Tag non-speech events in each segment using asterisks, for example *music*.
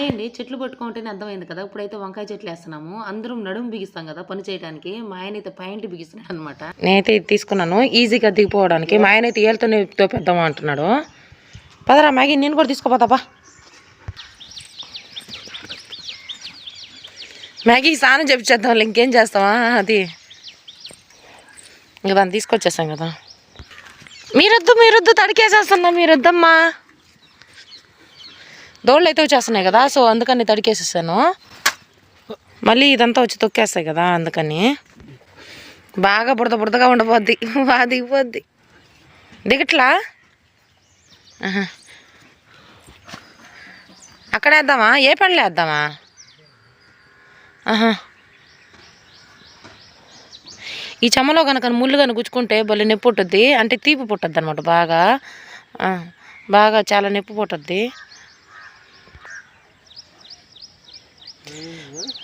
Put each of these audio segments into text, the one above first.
Hi అండి చెట్లు పట్టుకుంటేనే అర్థమైంది కదా. ఇప్పుడైతే వంకాయ చెట్లు వేస్తున్నాము. అందరం నడుము బిగిస్తాం కదా పని చేయడానికి. మా ఆయన అయితే పాయింట్ బిగిస్తున్నాడు అనమాట నేనైతే ఇది తీసుకున్నాను. ఈజీగా దిగిపోవడానికి. మా ఆయన అయితే ఏళ్ళతోనే తోపేద్దాం అంటున్నాడు. పదరా మ్యాగీ నేను కూడా తీసుకోపోతాపా మ్యాగీకి స్నానం చెప్పించేద్దాం ఇంకేం చేస్తావా? అది. ఇంకా దాన్ని తీసుకొచ్చేస్తాం కదా. మీరొద్దు మీరొద్దు తడికేసేస్తున్నా మీరొద్దమ్మా? దోళ్ళు అయితే వచ్చేస్తున్నాయి కదా సో అందుకని తడికేసేసాను. మళ్ళీ ఇదంతా వచ్చి తొక్కేస్తాయి కదా అందుకని. బాగా బుడద బుడదగా ఉండబోద్ది బాగా దిగిపోద్ది దిగట్లా? అక్కడ వేద్దామా? ఏ పనులు వేద్దామా? ఈ చెమ్మలో కనుక ముళ్ళు కనుక గుచ్చుకుంటే భలే నొప్పి పుట్టుద్ది అంటే తీపి పుట్టద్ది అనమాట బాగా బాగా చాలా నొప్పి పుట్టద్ది.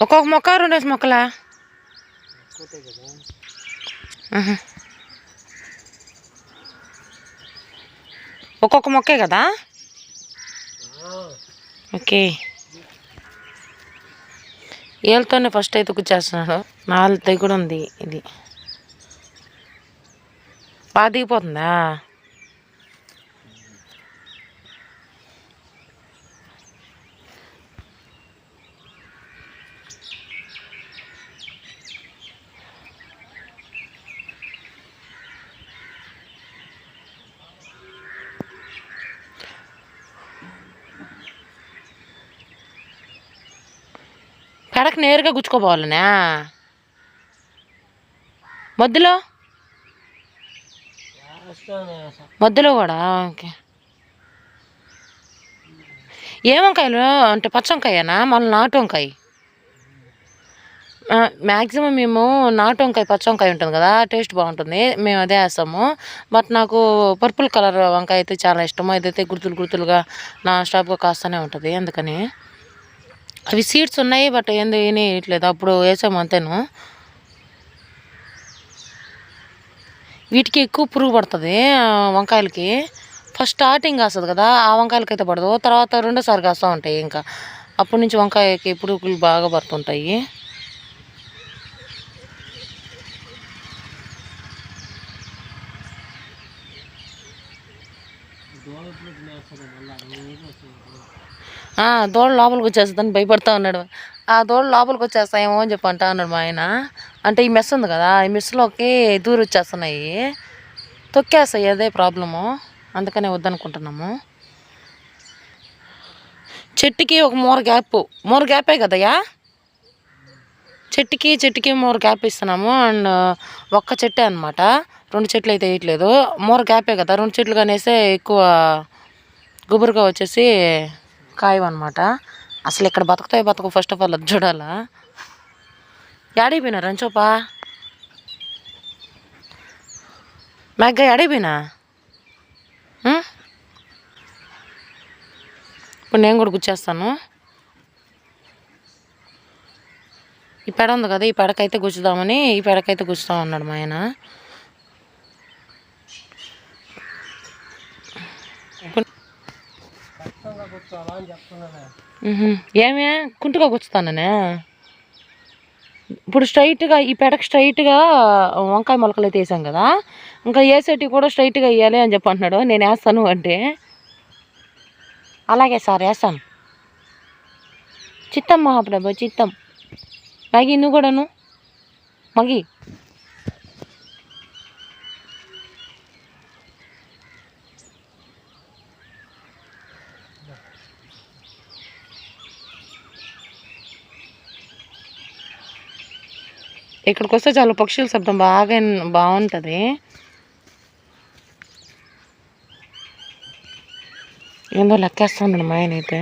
ఒక్కొక్క మొక్క రెండేసి మొక్కలా ఒక్కొక్క మొక్కే కదా ఓకే ఏళ్ళతోనే ఫస్ట్ అయితే కూర్చేస్తున్నాడు నాలుగు కూడా ఉంది ఇది బాగా దిగిపోతుందా పెడకు నేరుగా గుచ్చుకోపోవాలనా మధ్యలో? మధ్యలో కూడా? ఓకే. ఏ వంకాయలు? అంటే పచ్చ వంకాయనా? మళ్ళీ నాటు వంకాయ. మ్యాక్సిమం మేము నాటు వంకాయ పచ్చ వంకాయ ఉంటుంది కదా టేస్ట్ బాగుంటుంది. మేము అదే వేస్తాము. బట్ నాకు పర్పుల్ కలర్ వంకాయ అయితే చాలా ఇష్టము. అదైతే గుర్తులు గుర్తులుగా నా స్టాప్గా కాస్తూనే ఉంటుంది. అందుకని అవి సీడ్స్ ఉన్నాయి బట్ ఏంది వేయట్లేదు అప్పుడు వేసాము అంతేను. వీటికి ఎక్కువ పురుగు పడుతుంది వంకాయలకి. ఫస్ట్ స్టార్టింగ్ కాస్తుంది కదా ఆ వంకాయలకి అయితే పడదు. తర్వాత రెండోసారి కాస్తూ ఉంటాయి ఇంకా. అప్పటి నుంచి వంకాయకి పురుగులు బాగా పడుతుంటాయి ఆ, దోడ లోపలికి వచ్చేస్తుందని భయపడతా ఉన్నాడు. ఆ దోడ లోపలికి వచ్చేస్తాయేమో అని చెప్పి అంటా ఉన్నాడు మా ఆయన. అంటే ఈ మెస్ ఉంది కదా ఈ మెస్లోకి దూరి వచ్చేస్తున్నాయి. తొక్కేస్తాయి అదే ప్రాబ్లము అందుకనే వద్దనుకుంటున్నాము. చెట్టుకి ఒక మూర గ్యాప్ మూర గ్యాపే కదయ్యా? చెట్టుకి చెట్టుకి మూర గ్యాప్ ఇస్తున్నాము. అండ్ ఒక్క చెట్టే అనమాట రెండు చెట్లు అయితే వేయట్లేదు. మూర గ్యాపే కదా రెండు చెట్లు కనేస్తే ఎక్కువ గుబురుగా వచ్చేసి కాయవన్నమాట. అసలు ఇక్కడ బతుకుతాయి బతుకు ఫస్ట్ ఆఫ్ ఆల్ అది చూడాలా? యాడిపోయినా రంచోపా? మ్యాగ్గా యాడిపోయినా? ఇప్పుడు నేను కూడా గుచ్చేస్తాను. ఈ పెడ ఉంది కదా ఈ పెడకైతే గుచ్చుదామని ఈ పెడకైతే గుచ్చుతాం అన్నాడు మా ఆయన. ఏమే? కుంటుగా గుచ్చుతాననే ఇప్పుడు స్ట్రైట్గా ఈ పెడకు స్ట్రైట్గా వంకాయ మొలకలు అయితే వేసాం కదా ఇంకా వేసేటివి కూడా స్ట్రైట్గా వేయాలి అని చెప్పి అంటున్నాడు. నేను వేస్తాను అంటే. అలాగే సార్ వేస్తాను. చిత్తం మహాప్రభు చిత్తం. మగి నువ్వు కూడాను? మగి. ఇక్కడికి వస్తే చాలా పక్షుల శబ్దం బాగా బాగుంటుంది. ఏందో లెక్కేస్తున్నాడు మా ఆయన అయితే.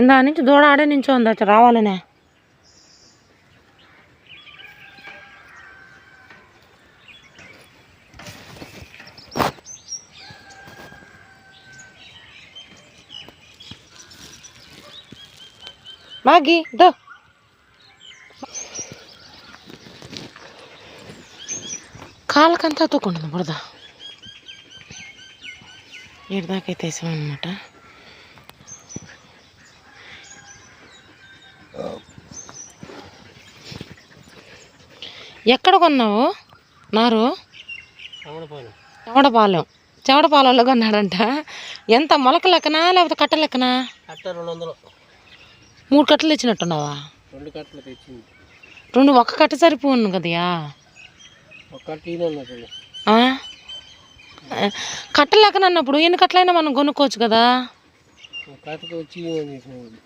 ఇందా నుంచి దూడ ఆడే నుంచో ఉంది రావాలనే. మాగి దో కాళ్ళకంతా తూకుంటుంది బురద. ఈడ దాకా అయితే వేసామన్నమాట. ఎక్కడ కొన్నావు? నారు? చెవడపాలెం చెవడపాలెంలో కొన్నాడంట. ఎంత మొలక లెక్కనా లేకపోతే కట్ట లెక్కనా? కట్ట రెండు వందలు. మూడు కట్టలు ఇచ్చినట్టున్నావా రెండు కట్టలు తెచ్చింది. రెండు ఒక్క కట్ట సరిపోను కదయా? ఒక కట్ట ఈయన ఉన్నది ఆ? కట్ట లెక్కన అన్నప్పుడు ఎన్ని కట్టలైనా మనం కొనుక్కోవచ్చు కదా ఒక కట్టకి వచ్చి ఈయన చేసినాడు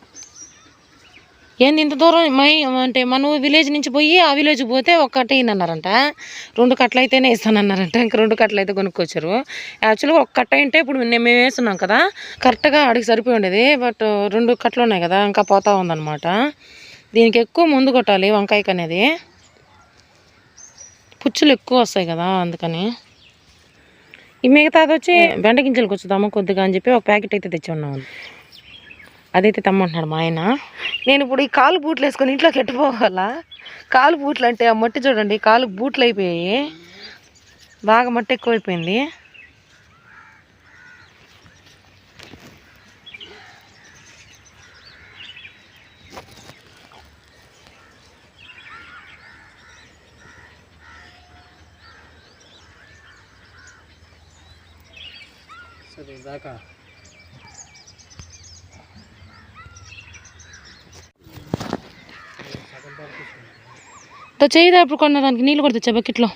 ఏంది ఇంత దూరం? మై అంటే మన విలేజ్ నుంచి పోయి ఆ విలేజ్కి పోతే ఒక కట్ట అన్నారంట రెండు కట్టలు అయితేనే ఇస్తానన్నారంట. ఇంకా రెండు కట్టలు అయితే కొనుక్కొచ్చారు. యాక్చువల్గా ఒక కట్ట అంటే ఇప్పుడు మేము వేస్తున్నాం కదా. కరెక్ట్గా అడిగి సరిపోయి ఉండేది. బట్ రెండు కట్టలు ఉన్నాయి కదా ఇంకా పోతా ఉందన్నమాట. దీనికి ఎక్కువ ముందు కొట్టాలి వంకాయకి అనేది. పుచ్చులు ఎక్కువ వస్తాయి కదా అందుకని. ఈ మిగతాది వచ్చి బెండ గింజలకు వచ్చుదాము కొద్దిగా అని చెప్పి ఒక ప్యాకెట్ అయితే తెచ్చి ఉన్నాము అదైతే తమ్మంటున్నాడు మా ఆయన. నేను ఇప్పుడు ఈ కాలు బూట్లు వేసుకొని ఇంట్లోకి ఎట్టుకోవాలా కాలు బూట్లు అంటే ఆ మట్టి చూడండి కాలు బూట్లు అయిపోయాయి. బాగా మట్టి ఎక్కువైపోయింది. సరే దాకా తో చేయదా ఇప్పుడు కొన్న దానికి నీళ్ళు కూడా తెచ్చా బకెట్లో.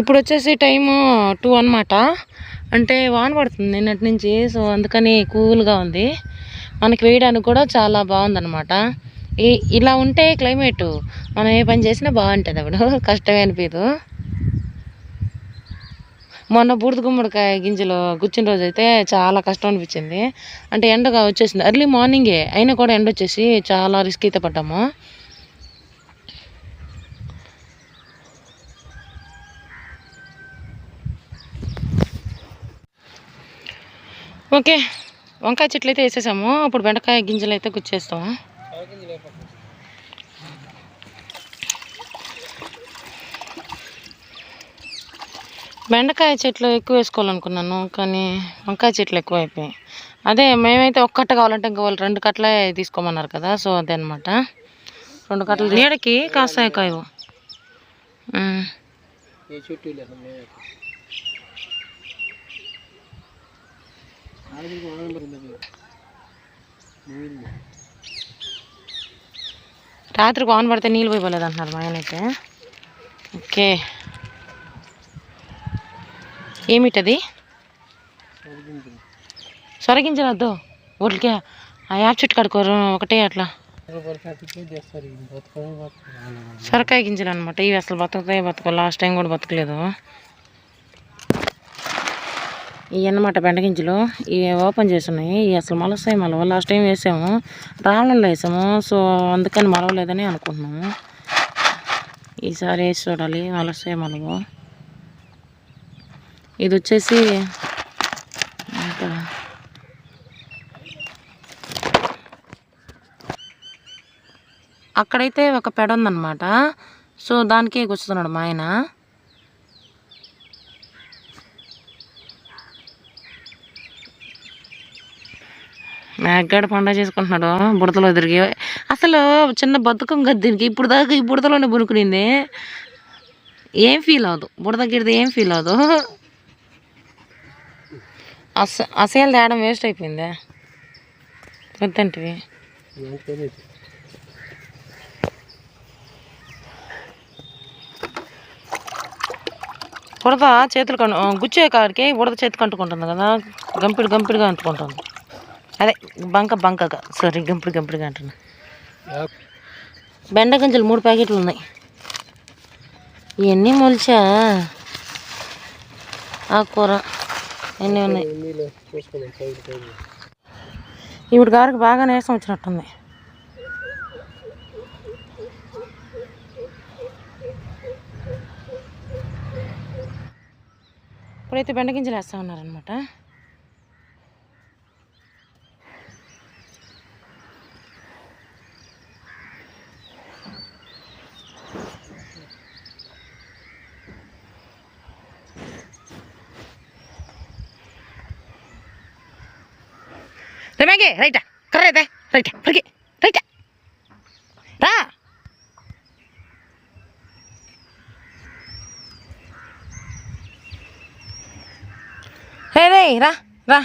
ఇప్పుడు వచ్చేసి టైము టూ అన్నమాట. అంటే వాన పడుతుంది నిన్నటి నుంచి సో అందుకని కూల్గా ఉంది. మనకి వేయడానికి కూడా చాలా బాగుందన్నమాట. ఇలా ఉంటే క్లైమేట్ మనం ఏ పని చేసినా బాగుంటుంది అప్పుడు. *laughs* కష్టమే అనిపించదు మొన్న బూడిద గుమ్మడికాయ గింజలు గుచ్చిన రోజు అయితే చాలా కష్టం అనిపించింది. అంటే ఎండగా వచ్చేసింది. ఎర్లీ మార్నింగే అయినా కూడా ఎండ వచ్చేసి చాలా రిస్క్ అయితే పడ్డాము. ఓకే వంకాయ చెట్లు అయితే వేసేసాము. ఇప్పుడు బెండకాయ గింజలు అయితే గుచ్చేస్తాము కాకింది లేకపోతే బెండకాయ చెట్లు ఎక్కువ వేసుకోవాలనుకున్నాను కానీ వంకాయ చెట్లు ఎక్కువ అయిపోయాయి అదే మేమైతే ఒక్క కట్ట కావాలంటే ఇంకా వాళ్ళు రెండు కట్టలే తీసుకోమన్నారు కదా సో అదే అనమాట రెండు కట్టలు నీడకి కాస్తాయి కాయవు రాత్రికి వాన పడితే నీళ్ళు పోయిపోలేదు అంటున్నారు మా ఆయన అయితే. ఓకే. ఏమిటది? సరిగింది సొరగించలద్దు ఊరికే ఆ యాప్ చెట్టు కడుకోరు ఒకటే అట్లా. సొరకాయ గింజలు అనమాట ఇవి అసలు బతుకుతాయి బతుకో లాస్ట్ టైం కూడా బతకలేదు. ఇవి అన్నమాట బెండ గింజలు. ఇవి ఓపెన్ చేస్తున్నాయి. ఇవి అసలు మలస్తాయి మలవ లాస్ట్ టైం వేసాము. రాళ్ళలో వేసాము. సో అందుకని మలవలేదని అనుకుంటున్నాము. ఈసారి వేసి చూడాలి. మలస్తాయి మలవు. ఇది వచ్చేసి అక్కడైతే ఒక పెడ ఉందన్నమాట సో దానికే కూర్చుతున్నాడు మా ఆయన. మేఘగాడ పండగ చేసుకుంటున్నాడు బుడతలో తిరిగి. అసలు చిన్న బతుకం కదా దీనికి ఇప్పుడు దాకా ఈ బుడతలోనే బునుకునింది ఏం ఫీల్ అవ్వదు. బుడద ఏం ఫీల్ అవ్వదు. అస అసలు తేడం వేస్ట్ అయిపోయిందే? వద్దంటివి. బుడద చేతులు కను గుచ్చే కాడికి బుడద చేతికి కంటుకుంటుంది కదా గంపిడి గంపిడిగా అంటుకుంటుంది. అదే బంక బంకగా సారీ గంపిడి గంపిడిగా అంటున్నా. బెండ గింజలు మూడు ప్యాకెట్లు ఉన్నాయి. ఇవన్నీ మొలిచా? ఆకుకూర ఎన్ని ఉన్నాయి. ఇప్పుడు గారికి బాగా నీరసం వచ్చినట్టుంది. ఇప్పుడైతే బెండ గింజలు వేస్తా ఉన్నారనమాట రే రైటా కర్ర అయితే రైటా పరికి రైటా. రా. రే రే రా రా.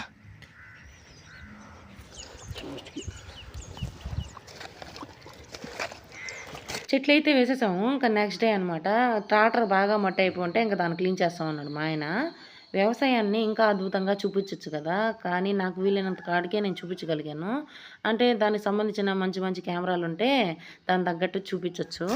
చెట్లు అయితే వేసేసాము ఇంకా నెక్స్ట్ డే అనమాట ట్రాక్టర్ బాగా మట్టి అయిపోతే ఇంకా దాన్ని క్లీన్ చేస్తాం అన్నాడు మా ఆయన. వ్యవసాయాన్ని ఇంకా అద్భుతంగా చూపించవచ్చు కదా. కానీ నాకు వీలైనంత కాడికే నేను చూపించగలిగాను. అంటే దానికి సంబంధించిన మంచి మంచి కెమెరాలు ఉంటే దాని తగ్గట్టు చూపించవచ్చు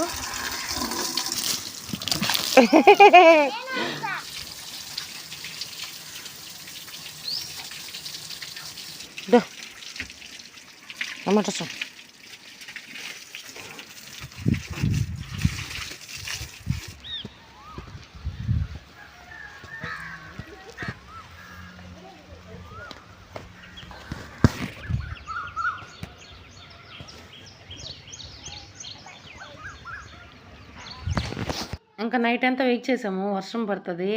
టమాటా సార్. ఇంకా నైట్ అంతా వెయిట్ చేసాము. వర్షం పడుతుంది.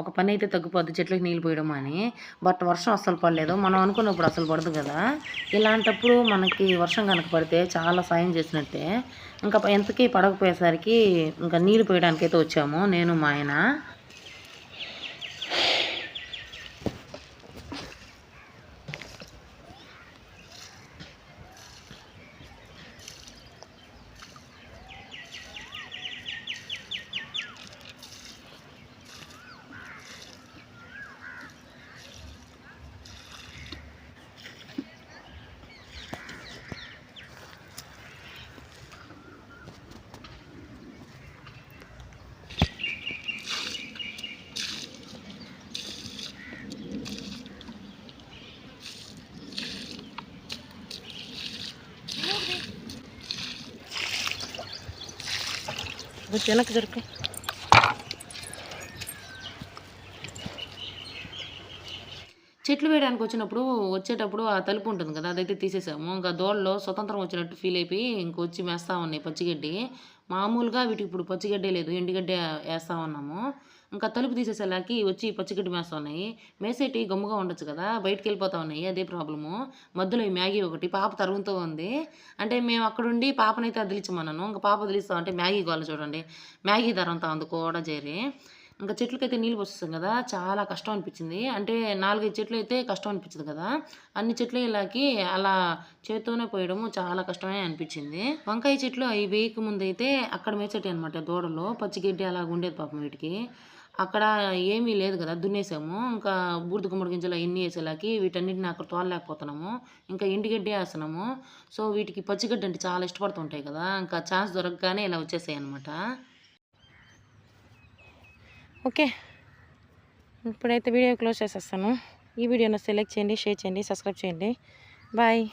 ఒక పని అయితే తగ్గిపోద్ది. చెట్లకు నీళ్ళు పోయడం అని. బట్ వర్షం అసలు పడలేదు. మనం అనుకున్నప్పుడు అసలు పడదు కదా. ఇలాంటప్పుడు మనకి వర్షం కనుక పడితే చాలా సాయం చేసినట్టే. ఇంకా ఎంతకీ పడకపోయేసరికి ఇంకా నీళ్ళు పోయడానికి అయితే వచ్చాము. నేను మా ఆయన. కొంచెం వెనక్కి దొరుకు చెట్లు వేయడానికి వచ్చినప్పుడు వచ్చేటప్పుడు ఆ తలుపు ఉంటుంది కదా అదైతే తీసేసాము. ఇంకా దోళ్ళలో స్వతంత్రం వచ్చినట్టు ఫీల్ అయిపోయి ఇంకొచ్చి మేస్తా ఉన్నాయి పచ్చిగడ్డి. మామూలుగా వీటికి ఇప్పుడు పచ్చిగడ్డే లేదు ఎండుగడ్డే వేస్తా ఉన్నాము. ఇంకా తలుపు తీసేసేలాకి వచ్చి పచ్చిగడ్డి మేస్తా ఉన్నాయి మేసేటి గమ్ముగా ఉండొచ్చు కదా బయటికి వెళ్ళిపోతా ఉన్నాయి అదే ప్రాబ్లము. మధ్యలో ఈ మ్యాగీ ఒకటి పాప తరుగుతూ ఉంది. అంటే మేము అక్కడుండి పాపనైతే వదిలించమన్నాను. ఇంకా పాప వదిలిస్తాం అంటే మ్యాగీ గోల చూడండి. మ్యాగీ తరంతా ఉంది కూడా చేరి ఇంకా చెట్లకైతే నీళ్ళు పోస్తాం కదా చాలా కష్టం అనిపించింది. అంటే నాలుగైదు చెట్లు అయితే కష్టం అనిపించదు కదా. అన్ని చెట్లు ఇలాకి అలా చేత్తోనే పోయడము చాలా కష్టమే అనిపించింది. వంకాయ చెట్లు అవి వేయక ముందు అయితే అక్కడ మేచటి అనమాట దూడలో. పచ్చిగడ్డి అలా ఉండేది పాపం వీటికి. అక్కడ ఏమీ లేదు కదా దున్నేసాము. ఇంకా బూడిద గుమ్మడి గింజలు అవన్నీ వేసేలాకి వీటన్నిటిని అక్కడ తోలలేకపోతున్నాము. ఇంకా ఎండుగడ్డే వేస్తున్నాము. సో వీటికి పచ్చిగడ్డి అంటే చాలా ఇష్టపడుతుంటాయి కదా ఇంకా ఛాన్స్ దొరకగానే ఇలా వచ్చేసాయి అనమాట ఓకే. ఇప్పుడైతే వీడియో క్లోజ్ చేసేస్తాను. ఈ వీడియోను సెలెక్ట్ చేయండి షేర్ చేయండి సబ్స్క్రైబ్ చేయండి. బాయ్.